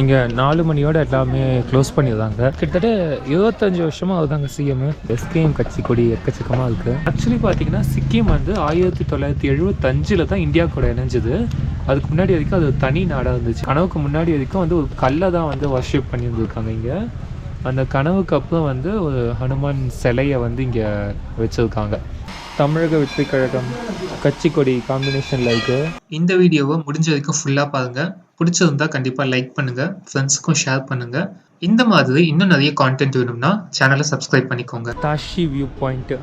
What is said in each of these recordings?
இங்கே நாலு மணியோட எல்லாமே க்ளோஸ் பண்ணிடுறாங்க. கிட்டத்தட்ட இருபத்தஞ்சி வருஷமாக அதுதாங்க சிஎம் எஸ்கேஎம் கட்சி கொடி எக்கச்சக்கமாக இருக்குது ஆக்சுவலி பார்த்தீங்கன்னா சிக்கிம் வந்து ஆயிரத்தி தொள்ளாயிரத்தி எழுபத்தஞ்சில் தான் இந்தியா கூட இணைஞ்சது. அதுக்கு முன்னாடி வரைக்கும் அது தனி நாடாக இருந்துச்சு. கனவுக்கு முன்னாடி வரைக்கும் வந்து ஒரு கல்லை தான் வந்து வர்ஷிப் பண்ணியிருந்துருக்காங்க இங்கே. அந்த கனவுக்கு அப்புறம் வந்து ஒரு ஹனுமான் சிலையை வந்து இங்கே வச்சுருக்காங்க. தமிழக வெற்றி கழகம் கட்சி கொடி காம்பினேஷனில் இருக்கு. இந்த வீடியோவை முடிஞ்ச வரைக்கும் ஃபுல்லாக பாருங்க. பிடிச்சிருந்தா கண்டிப்பாக லைக் பண்ணுங்க. ஃப்ரெண்ட்ஸுக்கும் ஷேர் பண்ணுங்க. இந்த மாதிரி இன்னும் நிறைய கான்டென்ட் வேணும்னா சேனலை சப்ஸ்கிரைப் பண்ணிக்கோங்க. தாஷி வியூ பாயிண்ட்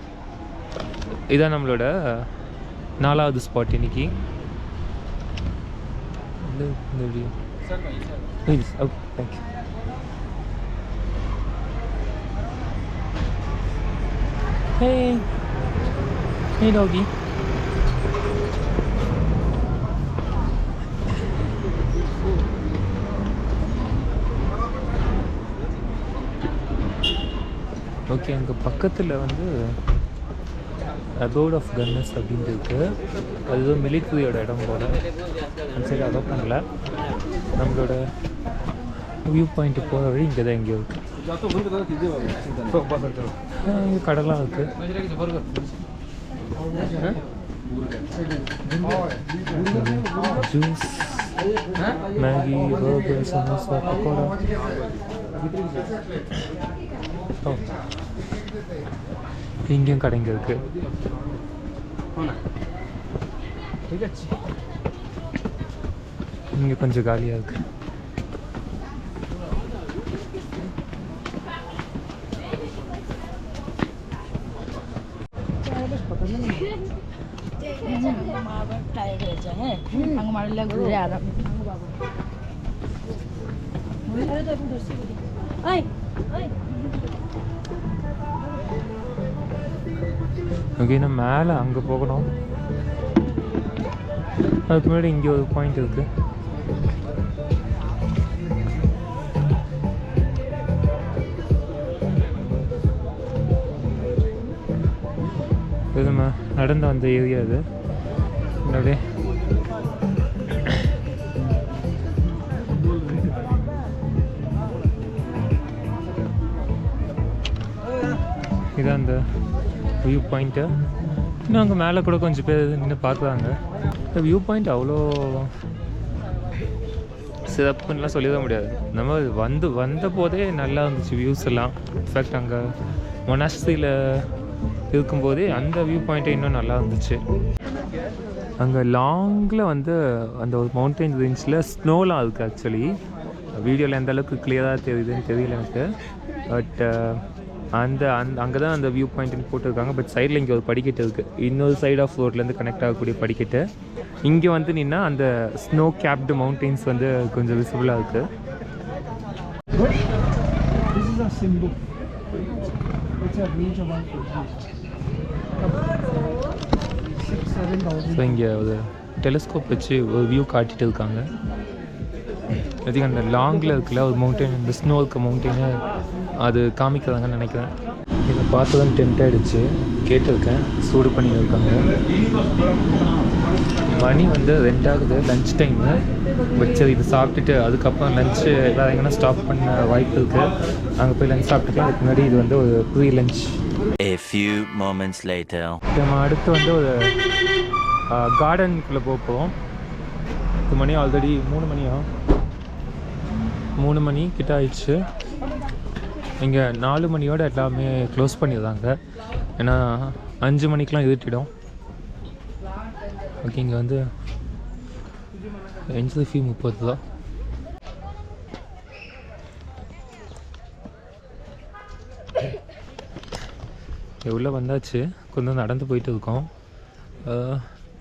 இதான் நம்மளோட நாலாவது ஸ்பாட் இன்னைக்கு. Okay thank you Hey. Hey doggy. Okay அங்கே பக்கத்தில் வந்து அபோர்ட் ஆஃப் கன்னஸ் அப்படின்னு இருக்கு. அது ஏதோ மிலிட்ரியோட இடம் போல. அந்த சைடு அலோவ் பண்ணல. நம்மளோட வியூ பாயிண்ட் போகிற வழி இங்கே தான் எங்கேயோ இருக்குது இங்கே கடலாம் இருக்குது juice Maggi burger samosa pakoda ஓ இங்கேயும் கடைங்க இருக்கு இங்கே கொஞ்சம் காலியாக இருக்கு আঙ্গ মারলে ঘুরে আরাম ஓகே நான் மேலே அங்கே போகணும் அதுக்கு முன்னாடி இங்கே ஒரு பாயிண்ட் இருக்கு இது நம்ம நடந்து வந்த ஏரியா இது அப்படியே இதான் அந்த வியூ பாயிண்ட்டு இன்னும் அங்கே மேலே கூட கொஞ்சம் பேர் நின்று பார்க்குறாங்க. இந்த வியூ பாயிண்ட் அவ்வளோ சிறப்புன்னெலாம் சொல்லிட முடியாது. நம்ம வந்து வந்த போதே நல்லா இருந்துச்சு வியூஸ் எல்லாம். இன்ஃபேக்ட் அங்கே மொனாஸ்தியில் இருக்கும்போதே அந்த வியூ பாயிண்ட்டே இன்னும் நல்லா இருந்துச்சு. அங்கே லாங்கில் வந்து அந்த ஒரு மவுண்டைன் ரேஞ்சில் ஸ்னோலாம் இருக்குது ஆக்சுவலி வீடியோவில் எந்த அளவுக்கு கிளியராக தெரியுதுன்னு தெரியல எனக்கு. பட் அந்த அந்த அங்கே தான் அந்த வியூ பாயிண்ட்னு போட்டிருக்காங்க. பட் சைடில் இங்கே ஒரு படிக்கட்டு இருக்குது இன்னொரு சைடு ஆஃப் ரோட்லேருந்து கனெக்ட் ஆகக்கூடிய படிக்கட்டு. இங்கே வந்து நின்னா அந்த ஸ்னோ கேப்டு மவுண்டெயின்ஸ் வந்து கொஞ்சம் விசிபிளாக இருக்குது. ஸோ இங்கே ஒரு டெலிஸ்கோப் வச்சு ஒரு வியூ காட்டிட்டு இருக்காங்க. திங்க் அந்த லாங்கில் இருக்குல்ல ஒரு மவுண்டைன் இந்த ஸ்னோ இருக்க மவுண்டெயினை அது காமிக்கிறாங்கன்னு நினைக்கிறேன். இதை பார்த்து தான் டென்ட் ஆகிடுச்சு கேட்டிருக்கேன். சூடு பண்ணி இருக்காங்க. மணி வந்து ரெண்டாகுது. லஞ்ச் டைமு சரி இது சாப்பிட்டுட்டு அதுக்கப்புறம் லஞ்சு வேறு எங்கன்னா ஸ்டாப் பண்ண வாய்ப்பு இருக்குது அங்கே போய் லஞ்ச் சாப்பிட்டுக்கலாம். அதுக்கு முன்னாடி இது வந்து ஒரு pre lunch A few moments later. நம்ம அடுத்து வந்து ஒரு கார்டனுக்குள்ளே போக போகிறோம் இது மணி ஆல்ரெடி மூணு மணியா? மூணு மணி கிட்ட ஆயிடுச்சு. இங்கே நாலு மணியோட எல்லாமே க்ளோஸ் பண்ணிடுறாங்க. ஏன்னா அஞ்சு மணிக்கெலாம் இருட்டிடும். ஓகே இங்கே வந்து என்ட்ரி ஃபீ முப்பது தான் உள்ளே வந்தாச்சு. கொஞ்சம் நடந்து போயிட்டு இருக்கோம்.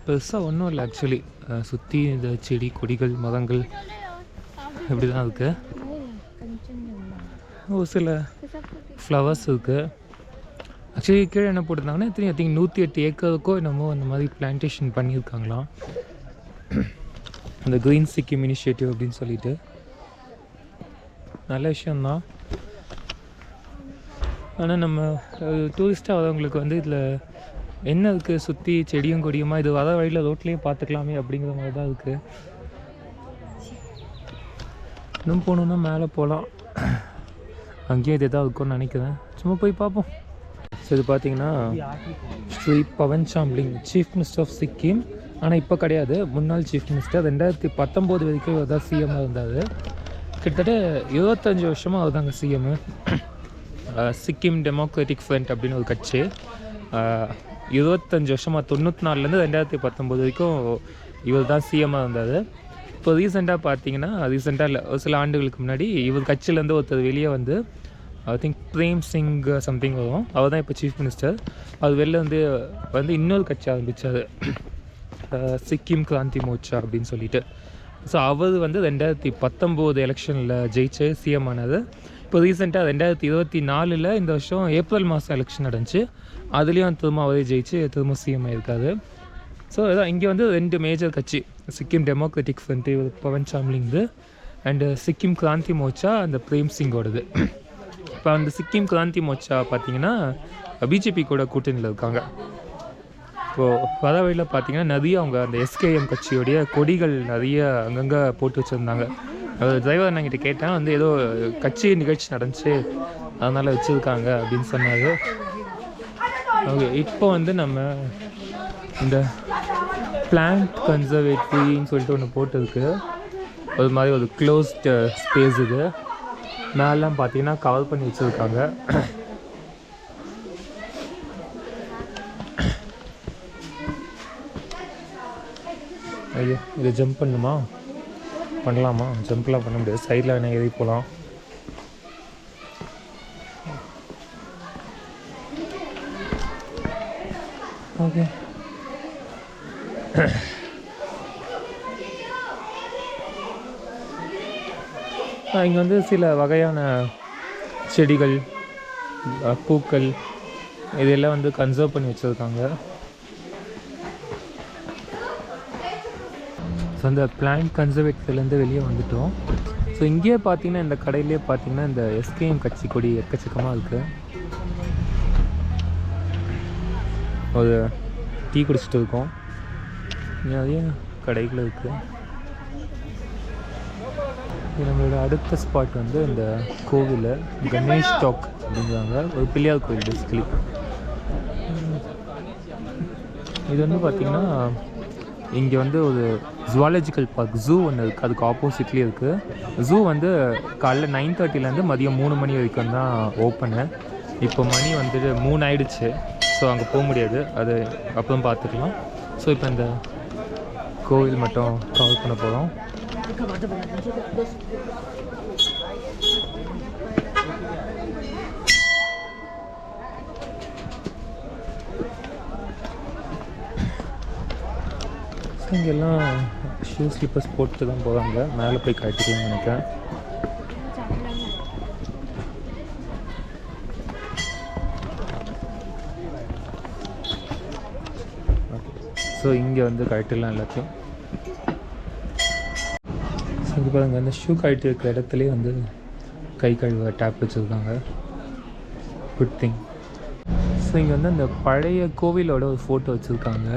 பெருசாக ஒன்றும் இல்லை ஆக்சுவலி சுற்றி இந்த செடி கொடிகள் மரங்கள் இப்படி தான் இருக்குது ஒரு சில ஃப்ளவர்ஸ் இருக்குது ஆக்சுவலி கீழே என்ன போட்டிருந்தாங்கன்னா இத்தனை ஐ திங்க் நூற்றி எட்டு ஏக்கருக்கோ என்னமோ அந்த மாதிரி பிளான்டேஷன் பண்ணியிருக்காங்களாம். அந்த க்ரீன் சிக்கிம் இனிஷியேட்டிவ் அப்படின்னு சொல்லிட்டு. நல்ல விஷயந்தான் ஆனால் நம்ம டூரிஸ்ட்டாக வரவங்களுக்கு வந்து இதில் என்ன இருக்குது சுற்றி செடியும் கொடியுமா? இது வர வழியில் ரோட்லேயும் பார்த்துக்கலாமே அப்படிங்கிற மாதிரி தான் இருக்குது இன்னும் போகணுன்னா மேலே போகலாம். அங்கேயும் இது எதாவது இருக்கும்னு நினைக்கிறேன். சும்மா போய் பார்ப்போம். ஸோ இது பார்த்தீங்கன்னா Shri Pawan Chamling chief minister of Sikkim ஆனால் இப்போ கிடையாது. முன்னாள் சீஃப் மினிஸ்டர் ரெண்டாயிரத்தி பத்தொம்போது வரைக்கும் இவர் தான் சிஎம்மாக இருந்தார். கிட்டத்தட்ட இருபத்தஞ்சி வருஷமாக அவர் தாங்க சிஎம்மு சிக்கிம் டெமோக்ராட்டிக் ஃப்ரண்ட் அப்படின்னு ஒரு கட்சி. இருபத்தஞ்சி வருஷமாக தொண்ணூற்றி நாலுலேருந்து ரெண்டாயிரத்தி பத்தொம்போது வரைக்கும் இவர் தான் சிஎம்மாக இருந்தார். இப்போ ரீசெண்டாக பார்த்தீங்கன்னா ரீசெண்டாக இல்லை ஒரு சில ஆண்டுகளுக்கு முன்னாடி இவர் கட்சியிலேருந்து ஒருத்தர் வெளியே வந்து I think Prem Singh something வரும். அவர் தான் இப்போ சீஃப் மினிஸ்டர் அது வெளில வந்து வந்து இன்னொரு கட்சி ஆரம்பித்தார் சிக்கிம் கிராந்தி மோர்ச்சா அப்படின்னு சொல்லிட்டு. ஸோ அவர் வந்து ரெண்டாயிரத்தி பத்தொம்போது எலெக்ஷனில் ஜெயிச்சு சிஎம் ஆனது இப்போ ரீசெண்டாக ரெண்டாயிரத்தி இருபத்தி நாலில் இந்த வருஷம் ஏப்ரல் மாதம் எலெக்ஷன் நடந்துச்சு. அதுலேயும் திரும்ப அவரே ஜெயிச்சு திரும்ப சிஎம் ஆயிருக்காரு. ஸோ இதான் இங்கே வந்து ரெண்டு மேஜர் கட்சி. சிக்கிம் டெமோக்ராட்டிக் ஃப்ரண்ட் பவன் சாம்லிங்து அண்டு சிக்கிம் கிராந்தி மோர்ச்சா அந்த பிரேம் சிங்கோடது. இப்போ அந்த சிக்கிம் கிராந்தி மோர்ச்சா பார்த்தீங்கன்னா பிஜேபி கூட கூட்டணியில் இருக்காங்க. இப்போது வர வழியில் பார்த்தீங்கன்னா நிறைய அவங்க அந்த எஸ்கேஎம் கட்சியோடைய கொடிகள் நிறைய அங்கங்கே போட்டு வச்சுருந்தாங்க. டிரைவர் அண்ணங்கிட்ட கேட்டேன் வந்து ஏதோ கட்சி நிகழ்ச்சி நடந்துச்சு அதனால் வச்சுருக்காங்க அப்படின்னு சொன்னார். ஓகே இப்போ வந்து நம்ம இந்த பிளான்ட் கன்சர்வேட்ரின்னு சொல்லிட்டு ஒன்று போட்டிருக்கு. ஒரு மாதிரி ஒரு க்ளோஸ்டு ஸ்பேஸ் uh, இது. மேலாம் பார்த்தீங்கன்னா கவர் பண்ணி வச்சுருக்காங்க. ஐயோ இதை ஜம்ப் பண்ணுமா? பண்ணலாமா? ஜம்ப்லாம் பண்ண முடியாது. சைடில் வேணால் ஏறி போகலாம் ஓகே இங்கே வந்து சில வகையான செடிகள் பூக்கள் இதெல்லாம் வந்து கன்சர்வ் பண்ணி வச்சுருக்காங்க. ஸோ அந்த பிளான்ட் கன்சர்வேட்டிவ்லேருந்து வெளியே வந்துட்டோம். ஸோ இங்கேயே பார்த்தீங்கன்னா இந்த கடையிலே பார்த்தீங்கன்னா இந்த எஸ்கேஎம் கட்சி கொடி எக்கச்சக்கமாக இருக்குது ஒரு டீ குடிச்சிட்டு இருக்கோம். நிறைய கடைகள் இருக்குது நம்மளோட அடுத்த ஸ்பாட் வந்து இந்த கோவிலில் கணேஷ் டாக் அப்படிங்கிறாங்க. ஒரு பிள்ளையார் கோவில் பேசிக்கலி இது வந்து பார்த்திங்கன்னா இங்கே வந்து ஒரு ஜுவாலஜிக்கல் பார்க் ஜூ ஒன்று இருக்குது அதுக்கு ஆப்போசிட்லேயே இருக்குது ஜூ வந்து காலைல நைன் தேர்ட்டிலேருந்து மதியம் மூணு மணி வரைக்கும் தான் ஓப்பனு இப்போ மணி வந்துட்டு மூணு ஆயிடுச்சு. ஸோ அங்கே போக முடியாது. அது அப்புறம் பார்த்துக்கலாம். ஸோ இப்போ இந்த கோவில் மட்டும் கவர் பண்ண போகிறோம் இங்கெல்லாம் ஷூ ஸ்லிப்பர்ஸ் போட்டு தான் போகிறாங்க மேலே போய் கட்டிக்கலாம்னு நினைக்கிறேன். ஸோ இங்கே வந்து கழட்டிடலாம் எல்லாத்தையும். ஸோ இது பாருங்கள் அந்த ஷூ கழட்டி இருக்கிற இடத்துலேயே வந்து கை கழுவ டேப் வச்சுருக்காங்க. குட் திங் ஸோ இங்கே வந்து அந்த பழைய கோவிலோட ஒரு ஃபோட்டோ வச்சுருக்காங்க.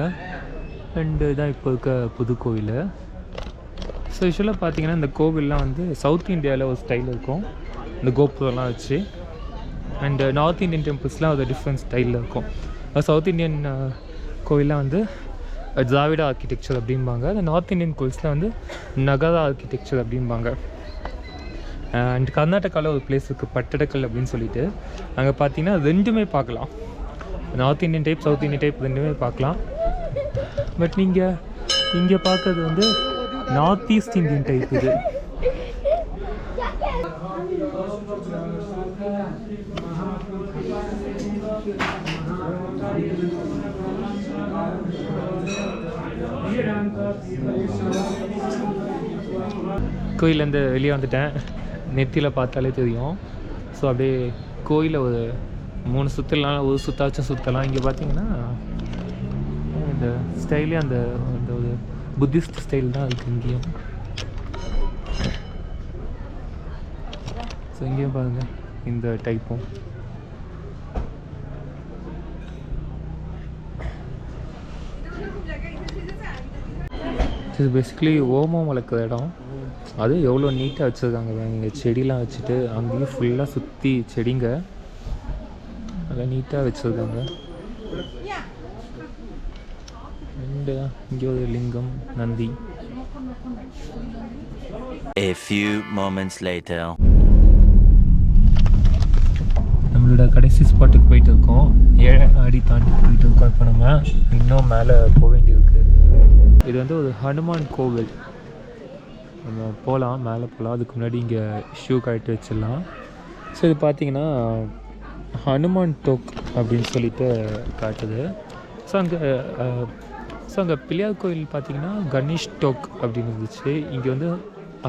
அண்டு இதான் இப்போ இருக்க புது கோவில். ஸோ யூஸ்வலாக பார்த்தீங்கன்னா இந்த கோவில்லாம் வந்து சவுத் இந்தியாவில் ஒரு ஸ்டைல் இருக்கும். இந்த கோபுரம்லாம் வச்சு. அண்டு நார்த் இந்தியன் டெம்பிள்ஸ்லாம் ஒரு டிஃப்ரெண்ட் ஸ்டைலில் இருக்கும். சவுத் இந்தியன் uh, கோவில்லாம் வந்து திராவிட ஆர்கிடெக்சர் அப்படிம்பாங்க. அந்த நார்த் இந்தியன் கோவில்ஸில் வந்து நகரா ஆர்கிடெக்சர் அப்படிம்பாங்க. அண்ட் கர்நாடகாவில் ஒரு பிளேஸ் இருக்குது பட்டடக்கல் அப்படின்னு சொல்லிட்டு. அங்கே பார்த்தீங்கன்னா ரெண்டுமே பார்க்கலாம் north Indian type south Indian type ரெண்டுமே பார்க்கலாம் பட் நீங்கள் இங்கே பார்க்கறது வந்து நார்த் ஈஸ்ட் இந்தியன் டைப் இது. கோயிலேருந்து வெளியே வந்துட்டேன். நெத்தியில் பார்த்தாலே தெரியும். ஸோ அப்படியே கோயிலில் ஒரு மூணு சுற்றலாம் ஒரு சுத்தாச்சும் சுற்றலாம் இங்கே பார்த்தீங்கன்னா இந்த ஸ்டைலே அந்த அந்த ஒரு புத்திஸ்ட் ஸ்டைல் தான் இருக்குது இங்கேயும். ஸோ இங்கேயும் பாருங்கள் இந்த டைப்பும் இது பேசிக்கலி ஓமம் வளர்க்குற இடம். அது எவ்வளோ நீட்டாக வச்சுருக்காங்க இங்கே செடிலாம் வச்சுட்டு அங்கேயும் ஃபுல்லாக சுற்றி செடிங்க. நல்லா நீட்டாக வச்சுருக்காங்க. அண்டு இங்கே ஒரு லிங்கம் Nandi. A few moments later. நம்மளோட கடைசி ஸ்பாட்டுக்கு போயிட்டு இருக்கோம். ஏழை அடி தாண்டி போயிட்டு இருக்கோம். இப்போ நம்ம இன்னும் மேலே போக வேண்டியிருக்கு. இது வந்து ஒரு ஹனுமான் கோவில். நம்ம போகலாம் மேலே போகலாம் அதுக்கு முன்னாடி இங்கே ஷூ கழட்டி வச்சிடலாம். ஸோ இது பார்த்தீங்கன்னா ஹனுமான் டோக் அப்படின்னு சொல்லிட்டு காட்டுது. ஸோ அங்கே ஸோ அங்கே பிள்ளையார் கோயில் பார்த்தீங்கன்னா கணேஷ் டோக் அப்படின்னு இருந்துச்சு. இங்கே வந்து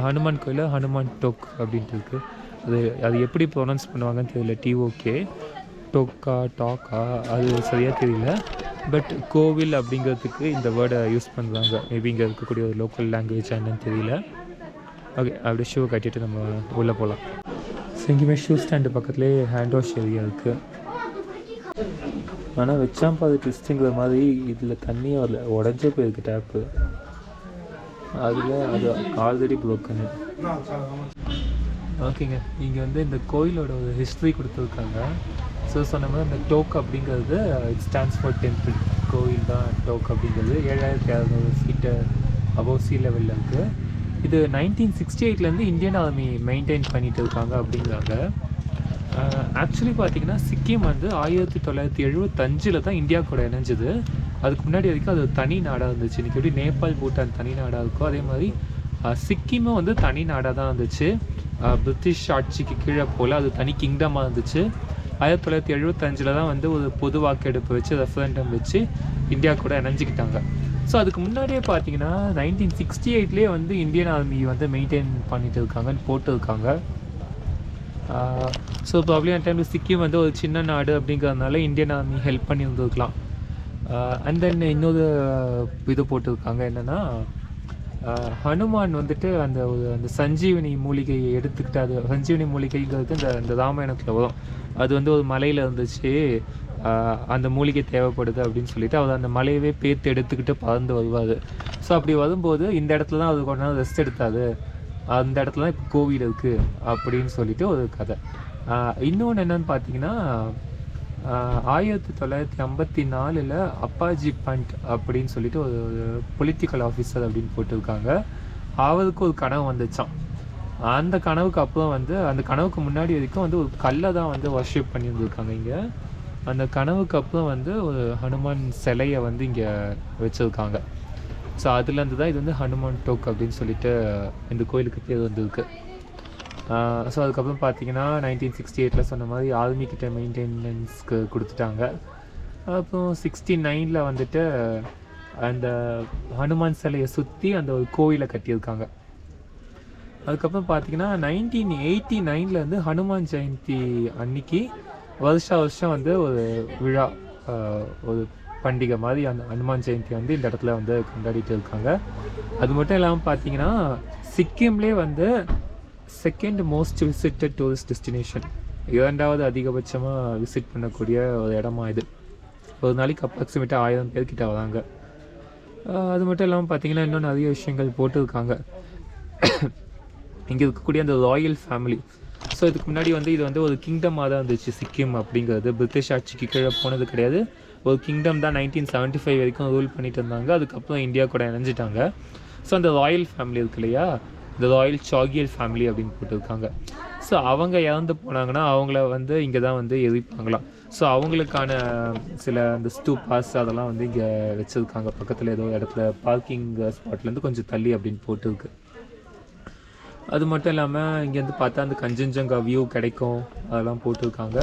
ஹனுமான் கோயிலில் ஹனுமான் டோக் அப்படின்ட்டு இருக்குது அது அது எப்படி ப்ரொனவுன்ஸ் பண்ணுவாங்கன்னு தெரியல டிஓகே டோக்கா டாக்கா அது சரியாக தெரியல. பட் கோவில் அப்படிங்கிறதுக்கு இந்த வேர்டை யூஸ் பண்ணுறாங்க. மேபி இங்கே இருக்கக்கூடிய ஒரு லோக்கல் லாங்குவேஜ் என்னன்னு தெரியல. ஓகே அப்படியே ஷூ கட்டிட்டு நம்ம உள்ளே போகலாம். ஸோ இங்கேயுமே ஷூ ஸ்டாண்டு பக்கத்துலேயே ஹேண்ட் வாஷ் ஏரியா இருக்குது ஆனால் வச்சாம்பா அது ட்விஸ்ட்டுங்கிற மாதிரி இதில் தண்ணி வரல. உடஞ்சே போயிருக்கு டேப்பு அதில் அது ஆல்ரெடி ப்ரோக்கனு ஓகேங்க இங்கே வந்து இந்த கோயிலோட ஒரு ஹிஸ்ட்ரி கொடுத்துருக்காங்க. ஸோ சொன்ன மாதிரி இந்த டோக் அப்படிங்கிறது இட் ஸ்டாண்ட்ஸ் ஃபார் டெம்பிள் கோயில் தான் டோக் அப்படிங்கிறது. ஏழாயிரத்தி அறநூறு ஃபீட்டு அபவ் சி லெவலில் இருக்குது இது நைன்டீன் சிக்ஸ்டி எயிட்லேருந்து இந்தியன் ஆர்மி மெயின்டைன் பண்ணிட்டு இருக்காங்க அப்படிங்கிறாங்க. ஆக்சுவலி பார்த்தீங்கன்னா சிக்கிம் வந்து ஆயிரத்தி தொள்ளாயிரத்தி எழுபத்தஞ்சில் தான் இந்தியா கூட இணைஞ்சது. அதுக்கு முன்னாடி வரைக்கும் அது ஒரு தனி நாடாக இருந்துச்சு. இன்றைக்கி எப்படி நேபாள் பூட்டான் தனி நாடாக இருக்கோ அதே மாதிரி சிக்கிமும் வந்து தனி நாடாக தான் இருந்துச்சு. பிரிட்டிஷ் ஆட்சிக்கு கீழே போல் அது தனி கிங்டமாக இருந்துச்சு. ஆயிரத்தி தொள்ளாயிரத்தி எழுபத்தஞ்சில் தான் வந்து ஒரு பொது வாக்கெடுப்பு வச்சு ரெஃபரண்டம் வச்சு இந்தியா கூட இணைஞ்சிக்கிட்டாங்க. ஸோ அதுக்கு முன்னாடியே பார்த்தீங்கன்னா நைன்டீன் சிக்ஸ்டி எயிட்லேயே வந்து இந்தியன் ஆர்மி வந்து மெயின்டைன் பண்ணிட்டு இருக்காங்கன்னு போட்டிருக்காங்க ஸோ ப்ராப்ளி அந்த டைமில் சிக்கிம் வந்து ஒரு சின்ன நாடு அப்படிங்கிறதுனால இந்தியன் ஆர்மி ஹெல்ப் பண்ணி இருந்திருக்கலாம் அண்ட் தென் இன்னொரு இது போட்டிருக்காங்க என்னென்னா ஹனுமான் வந்துட்டு அந்த ஒரு அந்த சஞ்சீவனி மூலிகையை எடுத்துக்கிட்டு அது சஞ்சீவினி மூலிகைங்கிறது இந்த இந்த ராமாயணத்தில் வரும். அது வந்து ஒரு மலையில் இருந்துச்சு. அந்த மூலிகை தேவைப்படுது அப்படின்னு சொல்லிட்டு அவர் அந்த மலையவே பேத்து எடுத்துக்கிட்டு பறந்து வருவார். ஸோ அப்படி வரும்போது இந்த இடத்துல தான் அவர் கொஞ்ச நாள் ரெஸ்ட் எடுத்தார். அந்த இடத்துல தான் இப்போ கோவில் இருக்குது அப்படின்னு சொல்லிட்டு ஒரு கதை. இன்னொன்று என்னன்னு பார்த்தீங்கன்னா ஆயிரத்தி தொள்ளாயிரத்தி ஐம்பத்தி நாலில் அப்பாஜி பண்ட் அப்படின்னு சொல்லிட்டு ஒரு பொலிட்டிக்கல் ஆஃபீஸர் அப்படின்னு போட்டிருக்காங்க. அவருக்கு ஒரு கனவு வந்துச்சான் அந்த கனவுக்கு அப்புறம் வந்து அந்த கனவுக்கு முன்னாடி வரைக்கும் வந்து ஒரு கல்லை தான் வந்து வர்ஷிப் பண்ணியிருந்துருக்காங்க இங்கே. அந்த கனவுக்கு அப்புறம் வந்து ஒரு ஹனுமான் சிலையை வந்து இங்கே வச்சுருக்காங்க. ஸோ அதுலேருந்து தான் இது வந்து ஹனுமான் டோக் அப்படின்னு சொல்லிட்டு இந்த கோயிலுக்கு பேர் வந்திருக்கு. ஸோ அதுக்கப்புறம் பார்த்தீங்கன்னா நைன்டீன் சிக்ஸ்டி எயிட்டில் சொன்ன மாதிரி ஆர்மி கிட்ட மெயின்டெனன்ஸ்க்கு கொடுத்துட்டாங்க. அப்புறம் சிக்ஸ்டி நைனில் வந்துட்டு அந்த ஹனுமான் சிலையை சுற்றி அந்த ஒரு கோயிலை கட்டியிருக்காங்க. அதுக்கப்புறம் பார்த்தீங்கன்னா நைன்டீன் எயிட்டி நைன்லேருந்து ஹனுமான் ஜெயந்தி அன்னைக்கு வருஷா வருஷம் வந்து ஒரு விழா ஒரு பண்டிகை மாதிரி அந்த ஹனுமான் ஜெயந்தி வந்து இந்த இடத்துல வந்து கொண்டாடிட்டு இருக்காங்க. அது மட்டும் இல்லாமல் பார்த்தீங்கன்னா சிக்கிம்லேயே வந்து second most visited tourist destination இரண்டாவது அதிகபட்சமாக விசிட் பண்ணக்கூடிய ஒரு இடமா இது. ஒரு நாளைக்கு அப்ராக்சிமேட்டாக ஆயிரம் பேர் கிட்ட வராங்க. அது மட்டும் இல்லாமல் பார்த்தீங்கன்னா இன்னும் நிறைய விஷயங்கள் போட்டிருக்காங்க. இங்கே இருக்கக்கூடிய அந்த ராயல் ஃபேமிலி ஸோ இதுக்கு முன்னாடி வந்து இது வந்து ஒரு கிங்டமாக தான் இருந்துச்சு சிக்கிம் அப்படிங்கிறது. பிரிட்டிஷ் ஆட்சிக்கு கீழே போனது கிடையாது. ஒரு கிங்டம் தான் நைன்டீன் செவன்ட்டி ஃபைவ் வரைக்கும் ரூல் பண்ணிட்டு இருந்தாங்க. அதுக்கப்புறம் இந்தியா கூட இணைஞ்சிட்டாங்க. ஸோ அந்த ராயல் ஃபேமிலி இருக்கு இல்லையா? இந்த ராயல் சாகியல் ஃபேமிலி அப்படின்னு போட்டிருக்காங்க. ஸோ அவங்க இறந்து போனாங்கன்னா அவங்கள வந்து இங்கே தான் வந்து எரிப்பாங்களாம் ஸோ அவங்களுக்கான சில அந்த ஸ்டூபாஸ் அதெல்லாம் வந்து இங்கே வச்சுருக்காங்க. பக்கத்தில் ஏதோ இடத்துல பார்க்கிங் ஸ்பாட்லேருந்து கொஞ்சம் தள்ளி அப்படின்னு போட்டுருக்கு. அது மட்டும் இல்லாமல் இங்கேருந்து பார்த்தா அந்த கஞ்சன்ஜங்கா வியூ கிடைக்கும். அதெல்லாம் போட்டிருக்காங்க.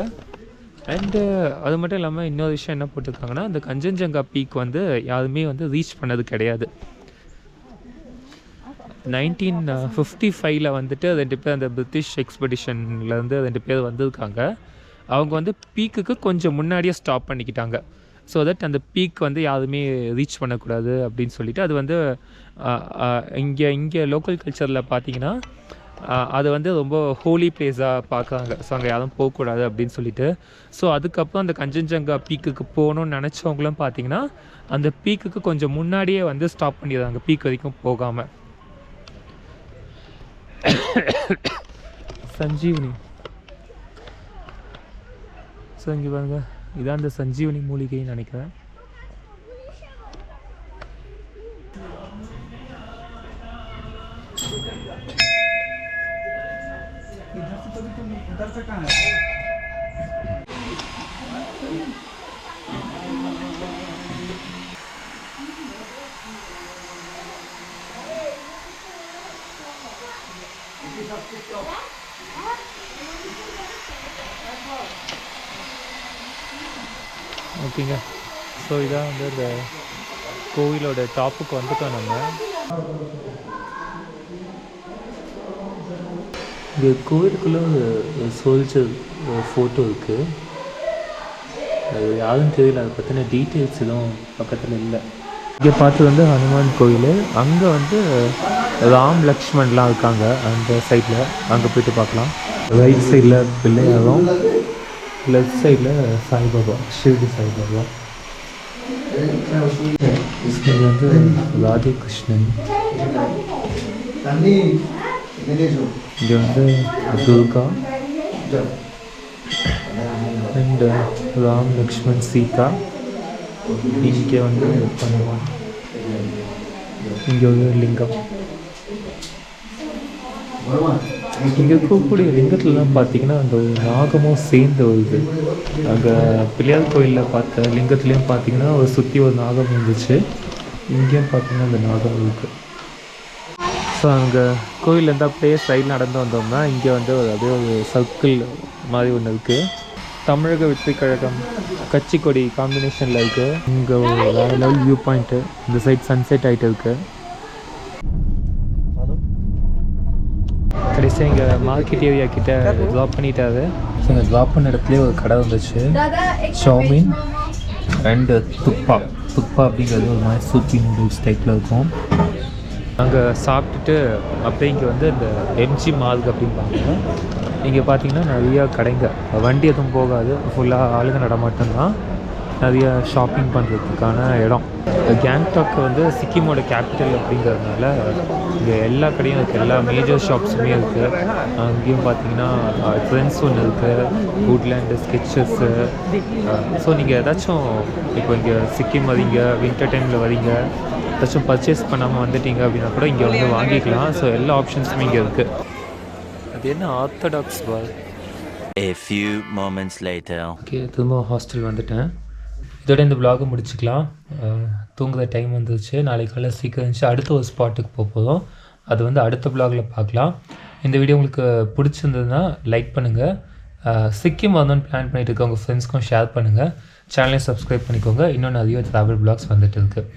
அண்டு uh, அது மட்டும் இல்லாமல் இன்னொரு விஷயம் என்ன போட்டிருக்காங்கன்னா அந்த கஞ்சன்ஜங்கா பீக் வந்து யாருமே வந்து ரீச் பண்ணது கிடையாது. நைன்டீன் ஃபிஃப்டி ஃபைவ்ல வந்துட்டு ரெண்டு பேர் அந்த பிரிட்டிஷ் எக்ஸ்பெடிஷன்லேருந்து ரெண்டு பேர் வந்திருக்காங்க. அவங்க வந்து பீக்குக்கு கொஞ்சம் முன்னாடியே ஸ்டாப் பண்ணிக்கிட்டாங்க. ஸோ தட் அந்த பீக் வந்து யாருமே ரீச் பண்ணக்கூடாது அப்படின்னு சொல்லிட்டு அது வந்து இங்கே இங்கே லோக்கல் கல்ச்சரில் பார்த்தீங்கன்னா அது வந்து ரொம்ப ஹோலி பிளேஸாக பார்க்குறாங்க ஸோ அங்கே யாரும் போகக்கூடாது அப்படின்னு சொல்லிட்டு. ஸோ அதுக்கப்புறம் அந்த கஞ்சன்ஜங்கா பீக்குக்கு போகணும்னு நினச்சவங்களும் பார்த்தீங்கன்னா அந்த பீக்குக்கு கொஞ்சம் முன்னாடியே வந்து ஸ்டாப் பண்ணிடுறாங்க பீக் வரைக்கும் போகாமல் சஞ்சீவனி. ஸோ இங்கே பாருங்கள் இதான் அந்த சஞ்சீவனி மூலிகைன்னு நினைக்கிறேன் इधर से तो भी तुम उधर से कहाँ है ஓகேங்க ஸோ இதான் வந்து இந்த கோவிலோட டாப்புக்கு வந்துட்டோம் நம்ம. இந்த கோவிலுக்குள்ளே ஒரு சோல்ஜர் ஃபோட்டோ இருக்குது அது யாரும் தெரியல அதை பற்றின டீட்டெயில்ஸ் எதுவும் பக்கத்தில் இல்லை. இங்கே பார்த்தது வந்து ஹனுமான் கோயில் அங்கே வந்து ராம் லக்ஷ்மண்லாம் இருக்காங்க அந்த சைடில் அங்கே போயிட்டு பார்க்கலாம். ரைட் சைடில் பிள்ளையாரும் லெஃப்ட் சைடில் சாய்பாபா ஷிர்டி சாய்பாபா. இது வந்து ராதே கிருஷ்ணன் இங்கே வந்து துர்கா. அண்ட் ராம் லக்ஷ்மண் சீதா இங்கே வந்து பண்ணுவான் இங்கே ஒரு லிங்கம். இங்கே இருக்கக்கூடிய லிங்கத்துலலாம் பார்த்தீங்கன்னா அந்த ஒரு நாகமும் சேர்ந்து வருது. அங்கே பிள்ளையார் கோயிலில் பார்த்த லிங்கத்துலேயும் பார்த்தீங்கன்னா ஒரு சுற்றி ஒரு நாகம் இருந்துச்சு. இங்கேயும் பார்த்தீங்கன்னா அந்த நாகம் இருக்குது ஸோ அங்கே கோயிலேருந்து அப்படியே சைடு நடந்து வந்தோம்னா இங்கே வந்து ஒரு அப்படியே ஒரு சர்க்கிள் மாதிரி ஒன்று இருக்குது தமிழக வெற்றி கழகம் கட்சி கொடி காம்பினேஷனில் இருக்குது இங்கே ஒரு வேறு லெவல் வியூ பாயிண்ட்டு இந்த சைட் சன்செட் ஆகிட்டு இருக்குது கடைசியாக இங்கே மார்க்கெட் ஏரியா கிட்ட ட்ராப் பண்ணிட்டாரு. ஸோ இங்கே ட்ராப் பண்ண இடத்துலேயே ஒரு கடை வந்துச்சு. சௌமின் அண்டு துப்பா துப்பா அப்படிங்கிறது ஒரு மாதிரி சூப்பி நூடுல்ஸ் டைப்பில் இருக்கும். அங்கே சாப்பிட்டுட்டு அப்படியே இங்கே வந்து இந்த எம்ஜி மார்க் அப்படிம்பாங்க. இங்கே பார்த்தீங்கன்னா நிறையா கடைங்க. வண்டி எதுவும் போகாது. ஃபுல்லாக ஆளுங்க நடமாட்டம் தான் நிறைய ஷாப்பிங் பண்ணுறதுக்கான இடம். கேங்டாக் வந்து சிக்கிமோட கேபிட்டல் அப்படிங்கிறதுனால இங்கே எல்லா கடையும் இருக்குது எல்லா மேஜர் ஷாப்ஸுமே இருக்குது அங்கேயும் பார்த்தீங்கன்னா ட்ரெண்ட்ஸ் ஒன்று இருக்குது வுட்லேண்டு ஸ்கெச்சஸ்ஸு ஸோ நீங்கள் ஏதாச்சும் இப்போ இங்கே சிக்கிம் வரீங்க வின்டர் டைமில் வரீங்க ஏதாச்சும் பர்ச்சேஸ் பண்ணாமல் வந்துட்டீங்க அப்படின்னா கூட இங்கே வந்து வாங்கிக்கலாம். ஸோ எல்லா ஆப்ஷன்ஸுமே இங்கே இருக்குது அது என்ன ஆர்த்தடாக்ஸ் பார் A few moments later. Okay திரும்ப ஹாஸ்டல் வந்துட்டேன். இதோட இந்த vlog-அ முடிச்சுக்கலாம். தூங்குற டைம் வந்துருச்சு. நாளைக்கு காலையில் சீக்கிரம் இருந்துச்சு அடுத்த ஒரு ஸ்பாட்டுக்கு போக போதும் அது வந்து அடுத்த vlog-ல பார்க்கலாம் இந்த வீடியோ உங்களுக்கு பிடிச்சிருந்ததுன்னா லைக் பண்ணுங்கள் சிக்கிம் வரணும்னு பிளான் பண்ணிட்டு இருக்க உங்கள் ஃப்ரெண்ட்ஸ்க்கும் ஷேர் பண்ணுங்கள் சேனலையும் சப்ஸ்கிரைப் பண்ணிக்கோங்க. இன்னும் நிறைய ட்ராவல் பிளாக்ஸ் வந்துட்டு இருக்குது